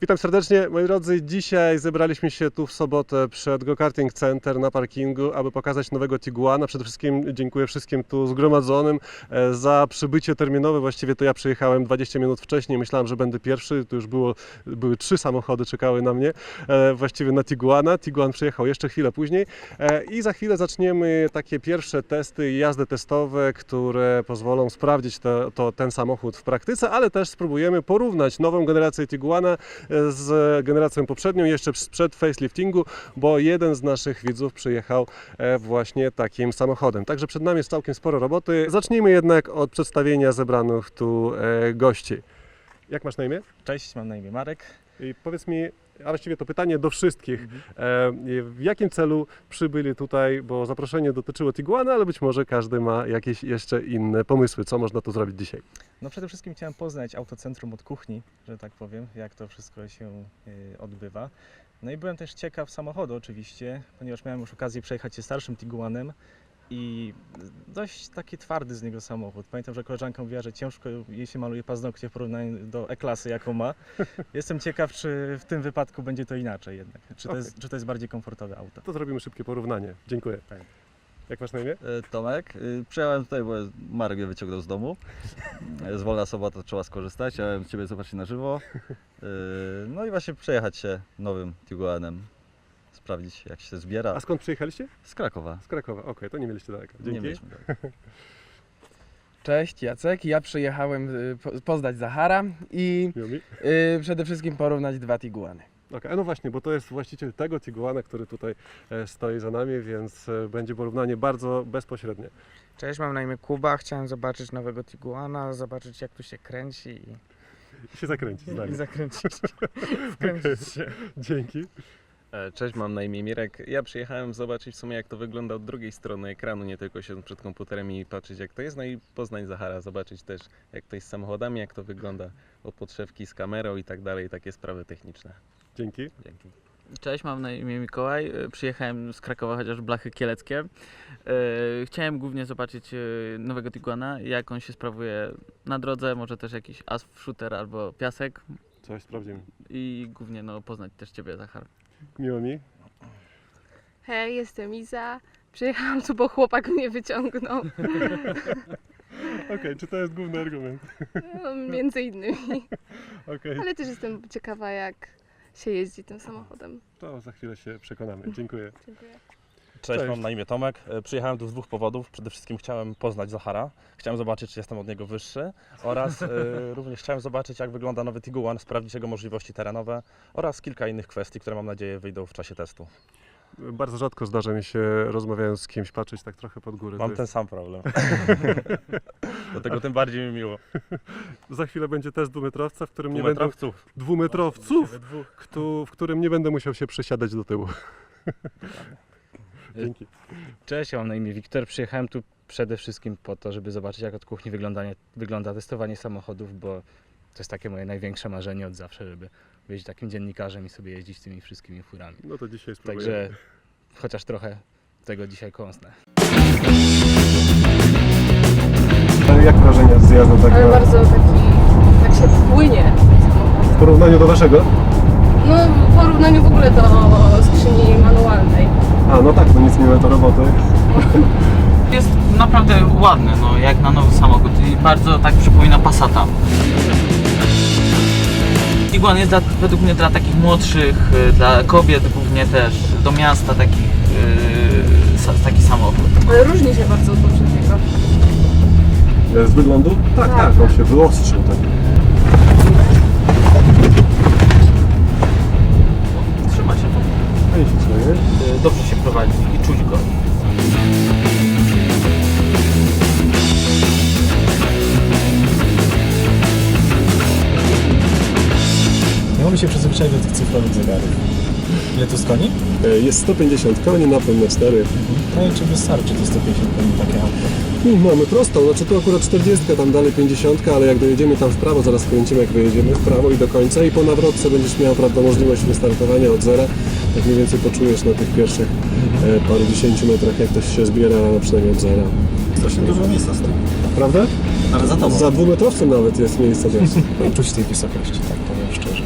Witam serdecznie, moi drodzy. Dzisiaj zebraliśmy się tu w sobotę przed Go Karting Center na parkingu, aby pokazać nowego Tiguana. Przede wszystkim dziękuję wszystkim tu zgromadzonym e, za przybycie terminowe. Właściwie to ja przyjechałem 20 minut wcześniej. Myślałem, że będę pierwszy. Tu już było, były trzy samochody czekały na mnie. E, Właściwie na Tiguana. Tiguan przyjechał jeszcze chwilę później. E, I za chwilę zaczniemy takie pierwsze testy, jazdy testowe, które pozwolą sprawdzić to, to, ten samochód w praktyce, ale też spróbujemy porównać nową generację Tiguana z generacją poprzednią, jeszcze sprzed faceliftingu, bo jeden z naszych widzów przyjechał e, właśnie takim samochodem. Także przed nami jest całkiem sporo roboty. Zacznijmy jednak od przedstawienia zebranych tu e, gości. Jak masz na imię? Cześć, mam na imię Marek. I powiedz mi, a właściwie to pytanie do wszystkich. Mhm. E, w jakim celu przybyli tutaj, bo zaproszenie dotyczyło Tiguana, ale być może każdy ma jakieś jeszcze inne pomysły, co można tu zrobić dzisiaj. No przede wszystkim chciałem poznać autocentrum od kuchni, że tak powiem, jak to wszystko się y, odbywa. No i byłem też ciekaw samochodu oczywiście, ponieważ miałem już okazję przejechać się starszym Tiguanem i dość taki twardy z niego samochód. Pamiętam, że koleżanka mówiła, że ciężko jej się maluje paznokcie w porównaniu do E-klasy, jaką ma. Jestem ciekaw, czy w tym wypadku będzie to inaczej jednak. Czy to, Okej. jest, czy to jest bardziej komfortowe auto. To zrobimy szybkie porównanie. Dziękuję. Tak. Jak masz na imię? E, Tomek, y, przyjechałem tutaj, bo Marek mnie wyciągnął z domu. Z wolna sobota trzeba skorzystać, chciałem Ciebie zobaczyć na żywo. E, No i właśnie przejechać się nowym Tiguanem, sprawdzić jak się zbiera. A skąd przyjechaliście? Z Krakowa. Z Krakowa. Okej, to nie mieliście daleko. Dzięki. Nie mieliśmy daleko. Cześć, Jacek. Ja przyjechałem y, po- poznać Zahara i y, przede wszystkim porównać dwa Tiguany. Okej, no właśnie, bo to jest właściciel tego Tiguana, który tutaj e, stoi za nami, więc e, będzie porównanie bardzo bezpośrednie. Cześć, mam na imię Kuba. Chciałem zobaczyć nowego Tiguana, zobaczyć jak tu się kręci i, I się zakręcić i zakręcić. Wkręcić się. Dzięki. E, Cześć, mam na imię Mirek. Ja przyjechałem zobaczyć w sumie jak to wygląda od drugiej strony ekranu, nie tylko siedząc przed komputerem i patrzeć jak to jest, no i poznać Zahara, zobaczyć też jak to jest z samochodami, jak to wygląda od podszewki z kamerą i tak dalej, takie sprawy techniczne. Dzięki. Dzięki. Cześć, mam na imię Mikołaj. E, Przyjechałem z Krakowa, chociaż blachy kieleckie. E, Chciałem głównie zobaczyć nowego Tiguana, jak on się sprawuje na drodze, może też jakiś asf shooter albo piasek Coś sprawdzimy. i głównie no, poznać też Ciebie, Zachar. Miło mi. Hej, jestem Iza. Przyjechałam tu, bo chłopak mnie wyciągnął. Okej, czy to jest główny argument? No, między innymi. Okej, Ale też jestem ciekawa, jak się jeździ tym samochodem. to za chwilę się przekonamy. Dziękuję. Dziękuję. Cześć, Cześć. mam na imię Tomek. E, Przyjechałem tu z dwóch powodów. Przede wszystkim chciałem poznać Zahara. Chciałem zobaczyć, czy jestem od niego wyższy. Oraz e, również chciałem zobaczyć, jak wygląda nowy Tiguan, sprawdzić jego możliwości terenowe oraz kilka innych kwestii, które mam nadzieję wyjdą w czasie testu. Bardzo rzadko zdarza mi się rozmawiając z kimś patrzeć tak trochę pod górę. Mam To ten sam problem. Dlatego tym bardziej mi miło. Za chwilę będzie test dwumetrowca, w którym nie będę... Dwumetrowców. Dwumetrowców, kto, w którym nie będę musiał się przesiadać do tyłu. Dzięki. Cześć, ja mam na imię Wiktor. Przyjechałem tu przede wszystkim po to, żeby zobaczyć, jak od kuchni wygląda, wygląda testowanie samochodów, bo to jest takie moje największe marzenie od zawsze, żeby być takim dziennikarzem i sobie jeździć tymi wszystkimi furami. No to dzisiaj spróbuję. Także chociaż trochę tego dzisiaj kąsnę. Jak wrażenia z jazdy tak Ale bardzo taki, tak się płynie w porównaniu do waszego? No w porównaniu w ogóle do skrzyni manualnej. A, no tak, no nic nie ma to roboty. Jest naprawdę ładny, no, jak na nowy samochód i bardzo tak przypomina Passata. Tiguan jest dla, według mnie dla takich młodszych, y, dla kobiet głównie też, do miasta takich, yy, sa- taki samochód. Ale różni się bardzo od poprzedniego. Z wyglądu? Tak, tak, Tak. on się wyostrzył. Tak. Dobrze się prowadzi i czuć go. Nie mamy się przyzwyczaić do tych cyfrowych zegarów. Ile to jest koni? E, Jest 150 koni, napęd na 4. No i czy wystarczy te 150 koni takie auto? No, mamy prostą, znaczy tu akurat 40, tam dalej 50, ale jak dojedziemy tam w prawo, zaraz kręcimy jak wyjedziemy w prawo i do końca i po nawrotce będziesz miał prawda, możliwość wystartowania od zera. Tak mniej więcej poczujesz na tych pierwszych e, paru dziesięciu metrach, jak to się zbiera, przynajmniej od zera. Strasznie dużo miejsca z tym. Prawda? Ale za tobą. Za dwumetrowcem nawet jest miejsce dość. No czuć tej wysokości, tak powiem szczerze.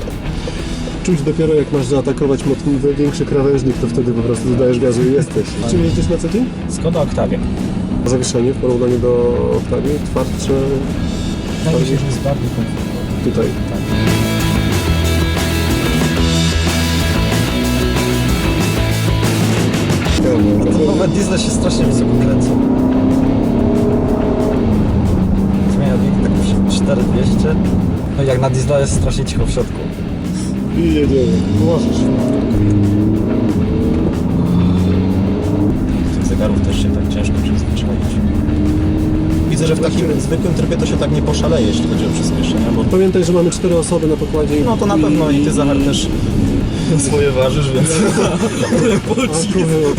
czuć dopiero jak masz zaatakować większy krawężnik, to wtedy po prostu dodajesz gazu i jesteś. Z czym jeździsz na co dzień? Skoda Octavia. Zawieszenie w porównaniu do Octavii, twardsze Wydaje mi się, że jest bardziej komfortowy. tutaj. Nowe diesle się strasznie wysoko kręcą. Zmienia bieg tak w 4200. No i jak na diesla jest strasznie cicho w środku. I jedziemy. Możesz. Tych zegarów też się tak ciężko przyzwyczaić. Widzę, że w takim zwykłym trybie to się tak nie poszaleje, jeśli chodzi o przyspieszenia, bo Pamiętaj, że mamy cztery osoby na pokładzie. no to na pewno i ty Zachar też swoje ważysz, więc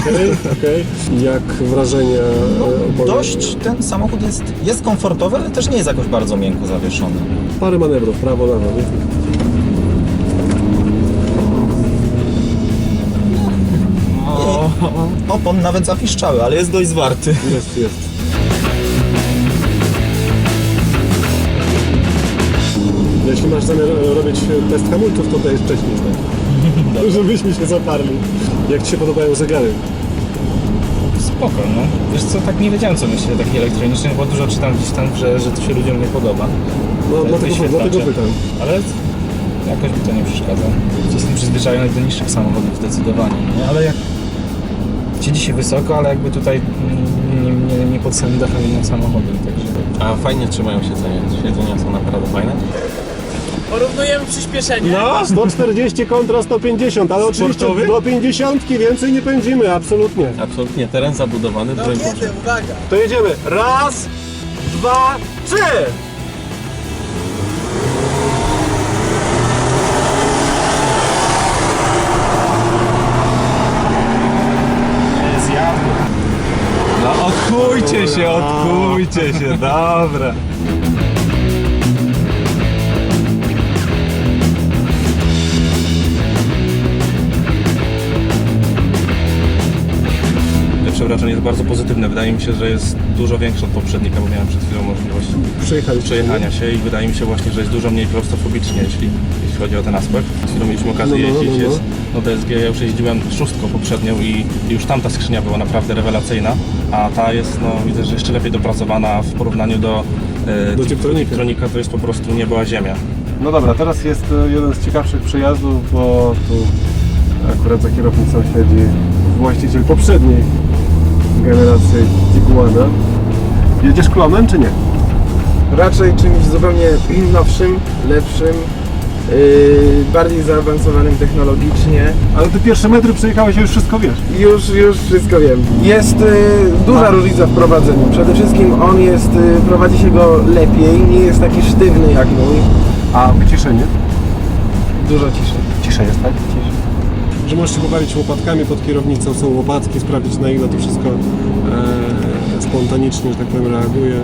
Okej, okej. Jak wrażenia e, opowie- dość ten samochód jest, jest komfortowy, ale też nie jest jakoś bardzo miękko zawieszony. Parę manewrów, prawo, lewo. Nie? O, opon nawet zapiszczały, ale jest dość zwarty. Jest, jest. Jeśli masz zamiar e, robić test hamulców, to dajesz wcześniej tak? Żebyśmy się zaparli. Jak Ci się podobają zegary? Spoko, no. Wiesz co, tak nie wiedziałem co myśleć o takich elektronicznych, bo dużo czytam gdzieś tam, że, że to się ludziom nie podoba. No, dlatego, dlatego pytam. Ale jakoś mi to nie przeszkadza. Jestem przyzwyczajony do niższych samochodów zdecydowanie, nie? Ale jak siedzi się wysoko, ale jakby tutaj nie, nie, nie pod samym dachem innym samochodem, także... A fajnie trzymają siedzenia. Siedzenia są naprawdę fajne. Porównujemy przyspieszenie. No, 140 kontra 150, ale oczywiście Sportowy? do 50 więcej nie pędzimy, absolutnie. Absolutnie teren zabudowany, broń Boże. To jedziemy. Raz, dwa, trzy! No odkujcie się, odkujcie się, dobra. Wrażenie jest bardzo pozytywne. Wydaje mi się, że jest dużo większe od poprzednika, bo miałem przed chwilą możliwość przejechania się i wydaje mi się właśnie, że jest dużo mniej klaustrofobicznie, jeśli, jeśli chodzi o ten aspekt. Chwilą mieliśmy okazję No, no, no, jeździć, no, no. jest no DSG, ja już jeździłem szóstką poprzednią i, i już tamta skrzynia była naprawdę rewelacyjna, a ta jest, no widzę, że jeszcze lepiej dopracowana w porównaniu do, e, Do Tiptronika. Tiptronika, to jest po prostu nie była ziemia. No dobra, teraz jest e, jeden z ciekawszych przejazdów, bo tu akurat za kierownicą siedzi właściciel poprzedniej generacji Tiguana. Jedziesz klonem czy nie? Raczej czymś zupełnie nowszym, lepszym, yy, bardziej zaawansowanym technologicznie. Ale ty pierwsze metry przejechałeś i już wszystko wiesz. Już, już wszystko wiem. Jest y, duża różnica w prowadzeniu. Przede wszystkim on jest, y, prowadzi się go lepiej, nie jest taki sztywny jak mój. A wyciszenie? Dużo ciszej. Ciszej jest, tak? Ciszej. Że możesz się pobawić łopatkami pod kierownicą, są łopatki, sprawdzić na ile to wszystko e, spontanicznie, że tak powiem, reaguje.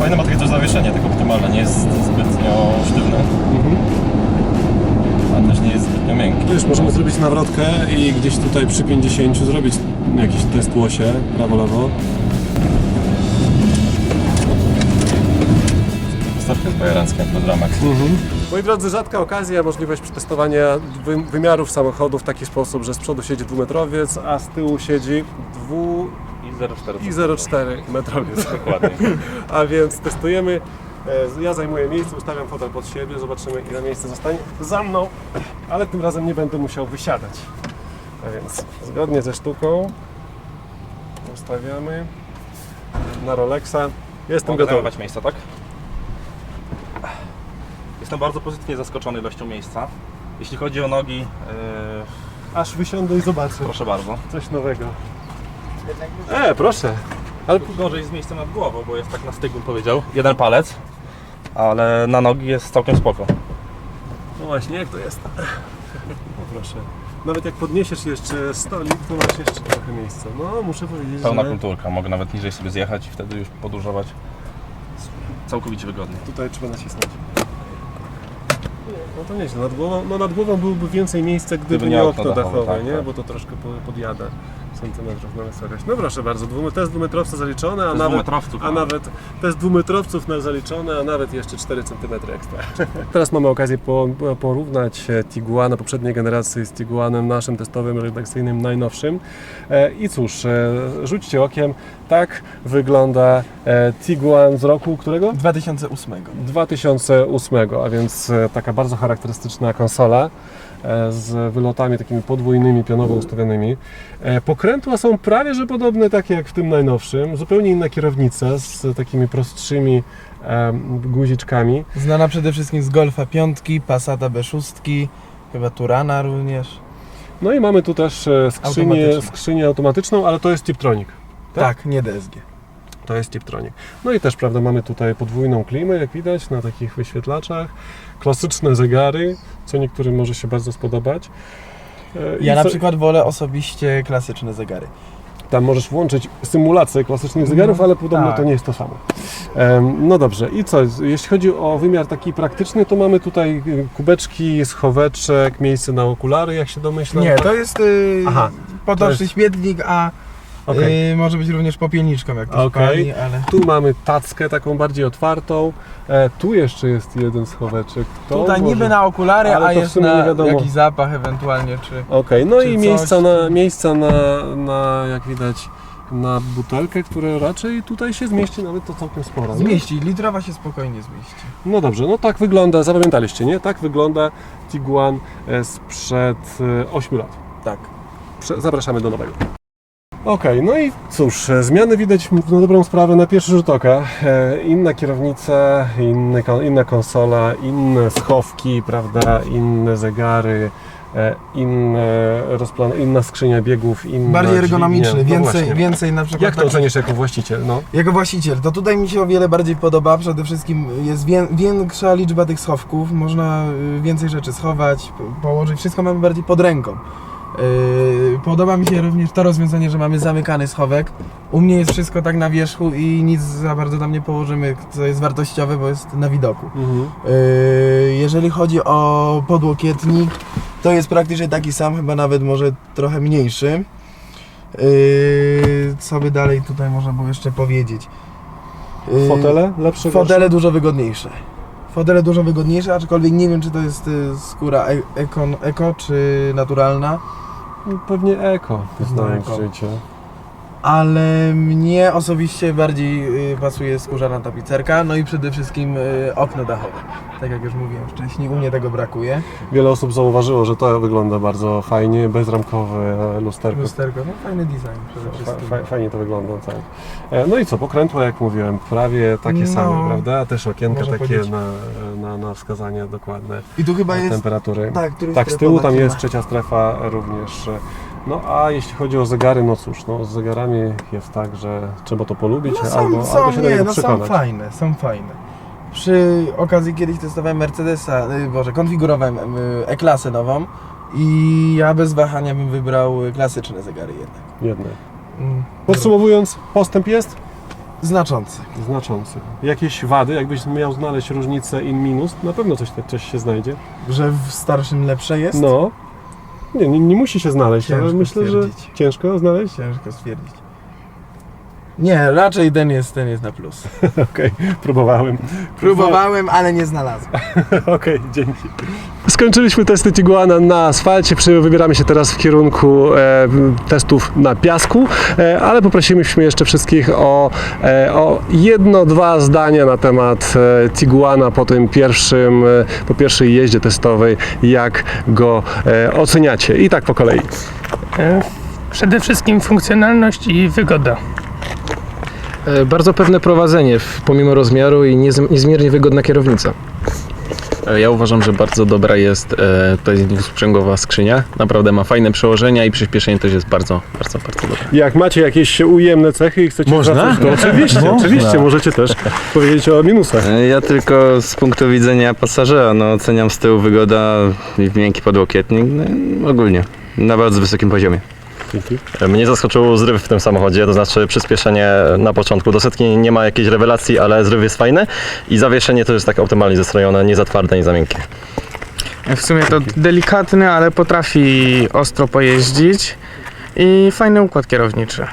Fajne ma takie też zawieszenie, tak optymalne, nie jest zbytnio sztywne, a też nie jest zbytnio miękkie. Wiesz, możemy zrobić nawrotkę i gdzieś tutaj przy 50 zrobić jakiś test łosie, prawo-lewo. Wystarczy z bajeranckiem pod ramak. Moi drodzy, rzadka okazja, możliwość przetestowania wy- wymiarów samochodów w taki sposób, że z przodu siedzi dwumetrowiec, a z tyłu siedzi dwu I 0,4. i 0,4 metrowiec. Dokładnie. A więc testujemy. E, Ja zajmuję miejsce, ustawiam fotel pod siebie, zobaczymy ile miejsca zostanie za mną, ale tym razem nie będę musiał wysiadać. A więc zgodnie ze sztuką ustawiamy na Rolexa. Jestem Mogę gotowy. zajmować miejsca, tak? Jestem bardzo pozytywnie zaskoczony ilością miejsca. Jeśli chodzi o nogi, yy, Aż wysiądę i zobaczę. proszę bardzo. Coś nowego. E, proszę. Ale gorzej z miejscem nad głową, bo jest tak na styku, bym powiedział. Jeden palec, ale na nogi jest całkiem spoko. No właśnie, jak to jest? O, proszę. Nawet jak podniesiesz jeszcze stolik, to masz jeszcze trochę miejsca. No, muszę powiedzieć, Pełna że kulturka, mogę nawet niżej sobie zjechać i wtedy już podróżować całkowicie wygodnie. tutaj trzeba nacisnąć. No to nieźle. Nad głową, no nad głową byłoby więcej miejsca, gdyby, nie okno dachowe, dachowe, tak, nie? tak. Bo to troszkę po- podjada. Centymetrów na wysokość. No proszę bardzo, dwumy- test dwumetrowca zaliczony, a nawet, a no. nawet test dwumetrowców na zaliczony, a nawet jeszcze 4 cm ekstra. Teraz mamy okazję po, porównać e, Tiguana poprzedniej generacji z Tiguanem naszym testowym, redakcyjnym, najnowszym. E, I cóż, e, rzućcie okiem, tak wygląda Tiguan z roku którego? 2008. 2008, a więc taka bardzo charakterystyczna konsola z wylotami takimi podwójnymi, pionowo ustawionymi. E, Pokrętła są prawie że podobne, takie jak w tym najnowszym. Zupełnie inna kierownica z takimi prostszymi em, guziczkami. Znana przede wszystkim z Golfa 5, Passata B6, chyba Turana również. No i mamy tu też e, skrzynię, Automatyczną. skrzynię automatyczną, ale to jest Tiptronic. Tak? Tak, nie DSG. To jest Tiptronic. No i też, prawda, mamy tutaj podwójną klimę, jak widać, na takich wyświetlaczach. Klasyczne zegary, co niektórym może się bardzo spodobać. E, i Ja na co- przykład wolę osobiście klasyczne zegary. Tam możesz włączyć symulację klasycznych zegarów, No, ale podobno tak. to nie jest to samo. No dobrze, i co? Jeśli chodzi o wymiar taki praktyczny, to mamy tutaj y, kubeczki, schoweczek, miejsce na okulary, jak się domyślam. Nie, to jest yy, Aha, to jest- śmietnik, a Okej. yy, może być również popielniczką, jak to Okej. pali, ale... Tu mamy tackę taką bardziej otwartą. E, tu jeszcze jest jeden schoweczek. To Tutaj może- niby na okulary, ale a jest nie na jakiś zapach ewentualnie, czy... Okej, no czy i coś. miejsca, na, miejsca na, na, jak widać, na butelkę, które raczej tutaj się zmieści nawet to całkiem sporo. nie? Zmieści, litrowa się spokojnie zmieści. No dobrze, no tak wygląda, zapamiętaliście, nie? Tak wygląda Tiguan e, sprzed e, 8 lat. Tak. Prze- Zapraszamy do nowego. Okej, no i cóż, e, zmiany widać na dobrą sprawę na pierwszy rzut oka. E, Inna kierownica, inny, inna konsola, inne schowki, prawda, inne zegary, e, inne rozplan- inna skrzynia biegów, inna Bardziej ergonomiczny, No więcej, właśnie. więcej na przykład... Jak to ocenisz jako właściciel? No. Jako właściciel, to tutaj mi się o wiele bardziej podoba. Przede wszystkim jest wię- większa liczba tych schowków, można y, więcej rzeczy schować, położyć, wszystko mamy bardziej pod ręką. Yy, Podoba mi się również to rozwiązanie, że mamy zamykany schowek. U mnie jest wszystko tak na wierzchu i nic za bardzo tam nie położymy, co jest wartościowe, bo jest na widoku. Mhm. Yy, Jeżeli chodzi o podłokietnik, to jest praktycznie taki sam, chyba nawet może trochę mniejszy. Yy, Co by dalej tutaj można było jeszcze powiedzieć? Fotele lepsze? Fotele dużo wygodniejsze. Fotele dużo wygodniejsze, aczkolwiek nie wiem, czy to jest y, skóra e- ekon, eko, czy naturalna. Pewnie eko, znając eko. życie. Ale mnie osobiście bardziej y, pasuje skórzana tapicerka, no i przede wszystkim y, okno dachowe. Tak jak już mówiłem wcześniej, u mnie tego brakuje. Wiele osób zauważyło, że to wygląda bardzo fajnie, bezramkowe lusterko. Lusterko, no fajny design przede Fa, wszystkim. fa, fajnie to wygląda, tak. E, No i co, pokrętła jak mówiłem, prawie takie No, same, prawda? A też okienka można takie powiedzieć. na, na, na wskazanie dokładne I tu chyba jest... temperatury. Tak, który Tak, z tyłu tam jest trzecia strefa również. No a jeśli chodzi o zegary, no cóż, no z zegarami jest tak, że trzeba to polubić No są, albo, są, albo się do nie, niego no są przekonać. fajne, są fajne. Przy okazji kiedyś testowałem Mercedesa, y, Boże, konfigurowałem y, E-klasę nową i ja bez wahania bym wybrał y, klasyczne zegary jednak. Jedne. Mm, Podsumowując, postęp jest Znaczący. znaczący. Jakieś wady, jakbyś miał znaleźć różnicę in minus, na pewno coś, coś się znajdzie. Że w starszym lepsze jest? No. Nie, nie, nie musi się znaleźć, ale Ciężko myślę, że stwierdzić. ciężko znaleźć. Ciężko stwierdzić. Nie, raczej ten jest, ten jest na plus. Okej, próbowałem. Próbowałem, ale nie znalazłem. Okej, dzięki. Skończyliśmy testy Tiguana na asfalcie, przy- wybieramy się teraz w kierunku e, testów na piasku, e, ale poprosiliśmy jeszcze wszystkich o, e, o jedno, dwa zdania na temat e, Tiguana po tym pierwszym, e, po pierwszej jeździe testowej, jak go e, oceniacie. I tak po kolei. E, Przede wszystkim funkcjonalność i wygoda. E, Bardzo pewne prowadzenie, pomimo rozmiaru i niez- niezmiernie wygodna kierownica. E, Ja uważam, że bardzo dobra jest e, to jest dwusprzęgowa skrzynia. Naprawdę ma fajne przełożenia i przyspieszenie też jest bardzo, bardzo, bardzo dobre. Jak macie jakieś ujemne cechy i chcecie Można? zacząć, to oczywiście, Można. oczywiście, możecie też powiedzieć o minusach. Ja tylko z punktu widzenia pasażera, no oceniam z tyłu wygoda i miękki podłokietnik, no, i ogólnie na bardzo wysokim poziomie. Mnie zaskoczył zryw w tym samochodzie, to znaczy przyspieszenie na początku. Do setki nie ma jakiejś rewelacji, ale zryw jest fajny i zawieszenie to jest tak optymalnie zestrojone, nie za twarde, nie za miękkie. W sumie to delikatny, ale potrafi ostro pojeździć. i fajny układ kierowniczy.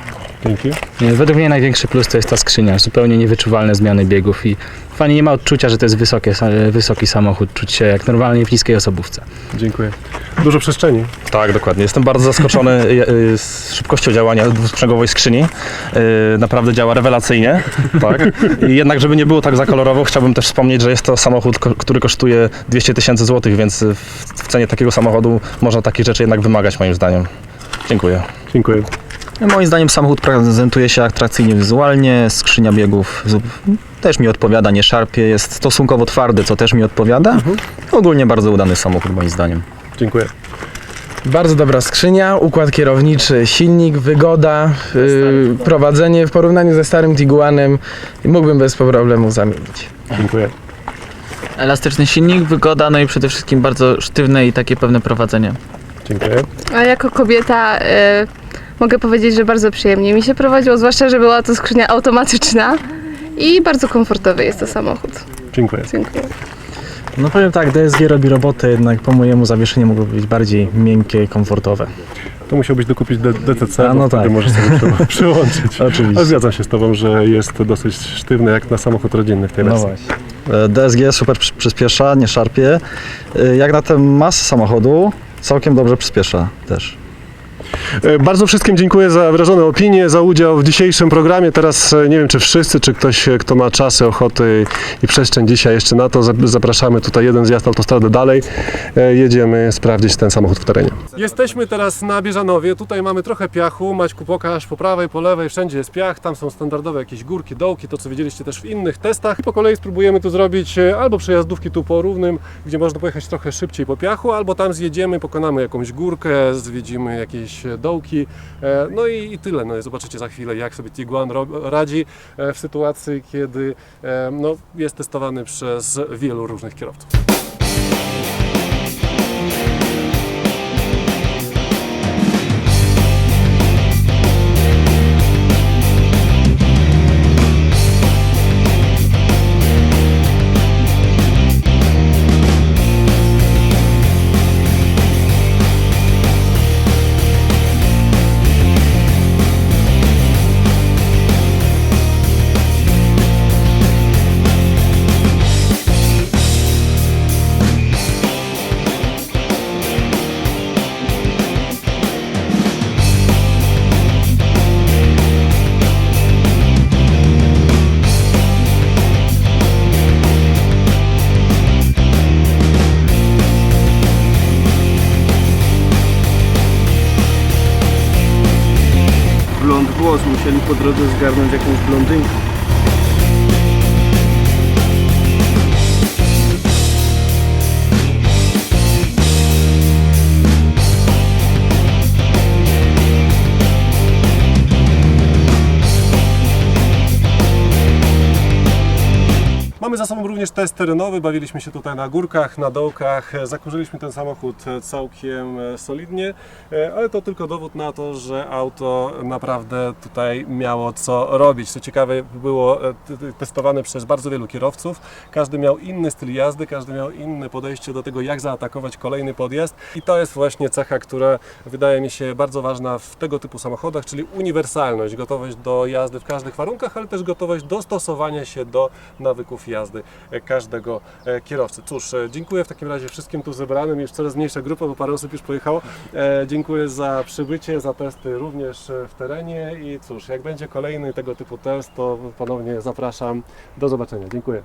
Dzięki. Według mnie największy plus to jest ta skrzynia, zupełnie niewyczuwalne zmiany biegów i fajnie nie ma odczucia, że to jest wysokie, wysoki samochód, czuć się jak normalnie w niskiej osobówce. Dziękuję. Dużo przestrzeni. Tak, dokładnie. Jestem bardzo zaskoczony y, z szybkością działania dwusprzęgowej skrzyni. Y, Naprawdę działa rewelacyjnie. Tak. I jednak, żeby nie było tak za kolorowo, chciałbym też wspomnieć, że jest to samochód, który kosztuje 200 tysięcy złotych, więc w, w cenie takiego samochodu można takich rzeczy jednak wymagać moim zdaniem. Dziękuję. Dziękuję. Moim zdaniem samochód prezentuje się atrakcyjnie wizualnie, skrzynia biegów też mi odpowiada, nie szarpie, jest stosunkowo twardy, co też mi odpowiada. Ogólnie bardzo udany samochód moim zdaniem. Dziękuję. Bardzo dobra skrzynia, układ kierowniczy, silnik, wygoda, yy, prowadzenie w porównaniu ze starym Tiguanem mógłbym bez problemu zamienić. Dziękuję. Elastyczny silnik, wygoda, no i przede wszystkim bardzo sztywne i takie pewne prowadzenie. Dziękuję. A jako kobieta e, mogę powiedzieć, że bardzo przyjemnie mi się prowadziło, zwłaszcza, że była to skrzynia automatyczna i bardzo komfortowy jest to samochód. Dziękuję. Dziękuję. No powiem tak, DSG robi robotę, jednak po mojemu zawieszenie mogło być bardziej miękkie, komfortowe. To musiałbyś dokupić D- DTC, A, bo no wtedy tak. możesz sobie przy- przyłączyć. Oczywiście. Ale zgadzam się z Tobą, że jest dosyć sztywny jak na samochód rodzinny w tej No wersji. właśnie. E, DSG super przy- przyspiesza, nie szarpie. E, Jak na tę masę samochodu, całkiem dobrze przyspiesza też. E, Bardzo wszystkim dziękuję za wyrażone opinie, za udział w dzisiejszym programie. Teraz e, nie wiem, czy wszyscy, czy ktoś, e, kto ma czasy, ochoty i przestrzeń dzisiaj jeszcze na to, zap- zapraszamy tutaj jeden zjazd autostrady dalej. Jedziemy sprawdzić ten samochód w terenie. Jesteśmy teraz na Bieżanowie. Tutaj mamy trochę piachu. Maćku, pokaż po prawej, po lewej, wszędzie jest piach. Tam są standardowe jakieś górki, dołki, to co widzieliście też w innych testach. Po kolei spróbujemy tu zrobić albo przejazdówki tu po równym, gdzie można pojechać trochę szybciej po piachu, albo tam zjedziemy, pokonamy jakąś górkę, zwiedzimy jakieś dołki. E, No i, i tyle. No i zobaczycie za chwilę, jak sobie Tiguan radzi e, w sytuacji, kiedy e, no, jest testowany przez wielu różnych kierowców. Po drodze zgarnąć jakąś blondynkę. Również test terenowy, bawiliśmy się tutaj na górkach, na dołkach, zakurzyliśmy ten samochód całkiem e, solidnie, e, ale to tylko dowód na to, że auto naprawdę tutaj miało co robić. Co ciekawe, było e, testowane przez bardzo wielu kierowców, każdy miał inny styl jazdy, każdy miał inne podejście do tego, jak zaatakować kolejny podjazd. I to jest właśnie cecha, która wydaje mi się bardzo ważna w tego typu samochodach, czyli uniwersalność, gotowość do jazdy w każdych warunkach, ale też gotowość dostosowania się do nawyków jazdy każdego e, kierowcy. Cóż, e, dziękuję w takim razie wszystkim tu zebranym, już coraz mniejsza grupa, bo parę osób już pojechało. E, Dziękuję za przybycie, za testy również e, w terenie i cóż, jak będzie kolejny tego typu test, to ponownie zapraszam. Do zobaczenia. Dziękuję.